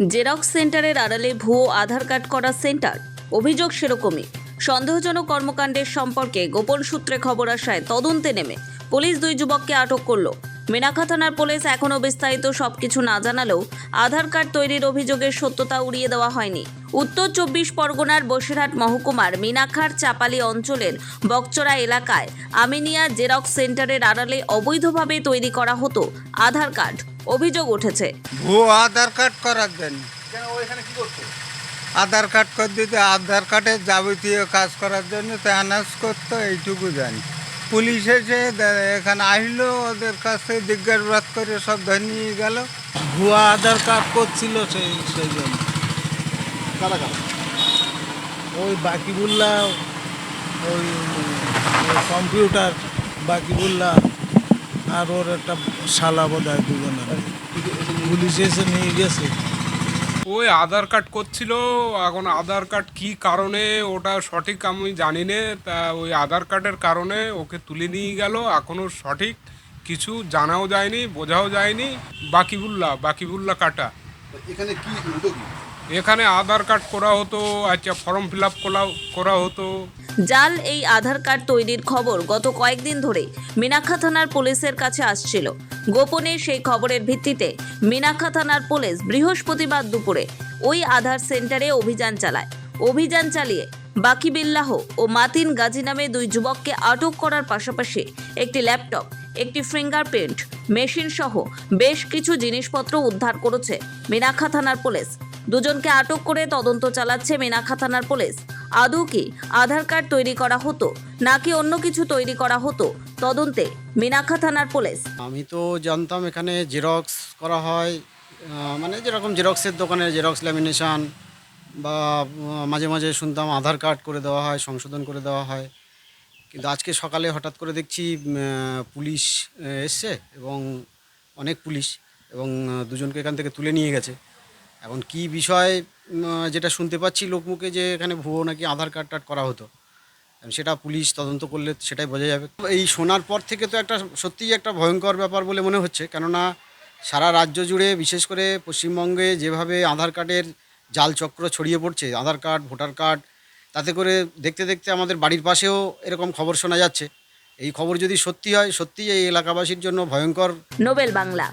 Xerox সেন্টারের আড়ালে ভুয়ো আধার কার্ড করা সেন্টার। অভিযোগ সেরকমই। সন্দেহজনক কর্মকাণ্ডের সম্পর্কে গোপন সূত্রে খবর আসায় তদন্তে নেমে পুলিশ দুই যুবককে আটক করল। মেনাখা থানার পুলিশ এখনও বিস্তারিত সবকিছু না জানালেও আধার কার্ড তৈরির অভিযোগের সত্যতা উড়িয়ে দেওয়া হয়নি। উত্তর চব্বিশ পরগনার বসিরহাট মহকুমার মিনাখার চাপালি অঞ্চলের বকচড়া এলাকায় আমিনিয়া জেরক্স সেন্টারের আড়ালে অবৈধভাবে তৈরি করা হতো আধার কার্ড। অভিযোগ উঠেছে। ভুয়ো আধার কার্ড করার জন্য। কেন ও এখানে কি করতো আধার কার্ড করে দিতে আধার কার্ডের যাবতীয় কাজ করার জন্য তো অ্যানাউন্স করতো এইটুকু জানি। পুলিশ এসে এখানে আসলো ওদের কাছে জিজ্ঞাসাবাদ করে সব ধরে নিয়ে গেল। ভুয়া আধার কার্ড করছিল সেই সেই জন্য। কারা কারা? ওই বাকিবুল্লা ওই ওই কম্পিউটার বাকিবুল্লা। আর ওর একটা শালা বোধ হয় দুজনের। পুলিশ এসে নিয়ে গেছে। ওই আধার কার্ড করছিল এখন আধার কার্ড কি কারণে ওটা সঠিক আমি জানি না তা ওই আধার কার্ডের কারণে ওকে তুলে নিয়ে গেল এখনও সঠিক কিছু জানাও যায়নি বোঝাও যায়নি বাকিবুল্লা বাকিবুল্লা কাটা। এখানে কি এখানে আধার কার্ড করা হতো আচ্ছা ফর্ম ফিল আপ করা হতো। জাল এই আধার কার্ড তৈরির খবর গত কয়েকদিন ধরে মিনাক্ষা থানার পুলিশের কাছে আসছিল। গোপনে সেই খবরের ভিত্তিতে মিনাক্ষা থানার পুলিশ বৃহস্পতিবার দুপুরে ওই আধার সেন্টারে অভিযান চালায়। অভিযান চালিয়ে বাকি বিল্লাহ ও মাতিন গাজী নামে দুই যুবককে আটক করার পাশাপাশি একটি ল্যাপটপ, একটি ফিঙ্গারপ্রিন্ট মেশিন সহ বেশ কিছু জিনিসপত্র উদ্ধার করেছে মিনাক্ষা থানার পুলিশ। দুজনকে আটক করে তদন্ত চালাচ্ছে মিনাখা থানার পুলিশ। আদৌ কি আধার কার্ড তৈরি করা হতো, নাকি অন্য কিছু তৈরি করা হতো? তদন্তে মিনাখা থানার পুলিশ। আমি তো জানতাম এখানে জেরক্স করা হয় মানে যেরকম জেরক্সের দোকানে জেরক্স ল্যামিনেশন বা মাঝে মাঝে শুনতাম আধার কার্ড করে দেওয়া হয়, সংশোধন করে দেওয়া হয়। কিন্তু আজকে সকালে হঠাৎ করে দেখছি পুলিশ এসছে এবং অনেক পুলিশ এবং দুজনকে এখান থেকে তুলে নিয়ে গেছে। এখন কি বিষয় যেটা শুনতে পাচ্ছি লোকমুখে যে এখানে ভুয়ো নাকি আধার কার্ড টার্ড করা হতো সেটা পুলিশ তদন্ত করলে সেটাই বোঝা যাবে। এই শোনার পর থেকে তো একটা সত্যিই একটা ভয়ঙ্কর ব্যাপার বলে মনে হচ্ছে, কেননা সারা রাজ্য জুড়ে বিশেষ করে পশ্চিমবঙ্গে যেভাবে আধার কার্ডের জাল চক্র ছড়িয়ে পড়ছে, আধার কার্ড, ভোটার কার্ড, তাতে করে দেখতে দেখতে আমাদের বাড়ির পাশেও এরকম খবর শোনা যাচ্ছে। এই খবর যদি সত্যি হয়, সত্যিই এই এলাকাবাসীর জন্য ভয়ঙ্কর। নোবেল বাংলা।